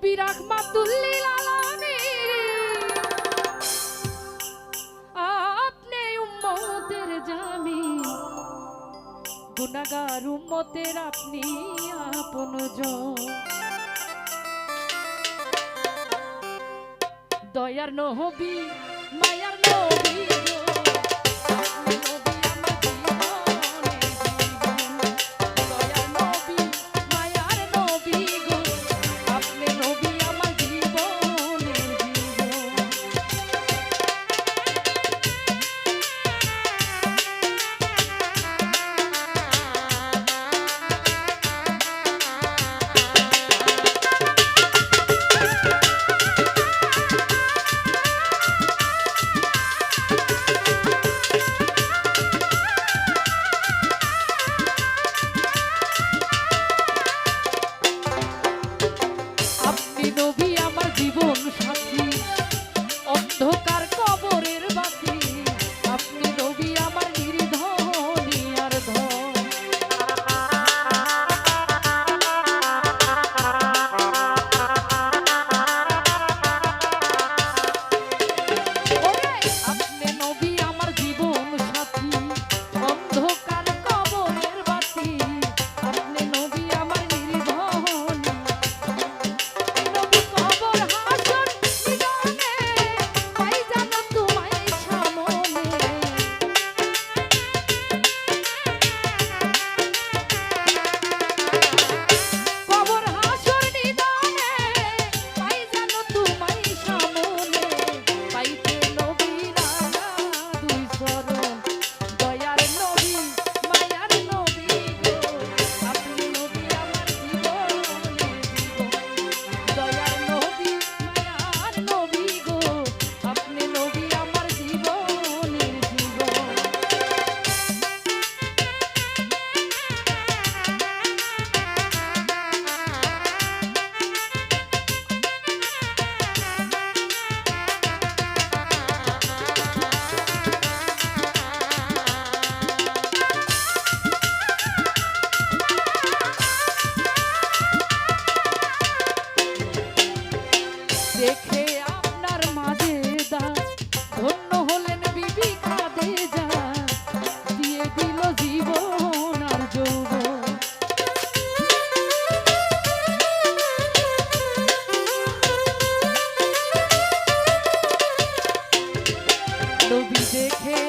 নবী রাহমাতুল্লিল আলামিন আপনি উম্মতের জামি গুনাহগার উম্মতের আপনি আপনজন দয়ার নবী মায়ার নবী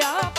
up.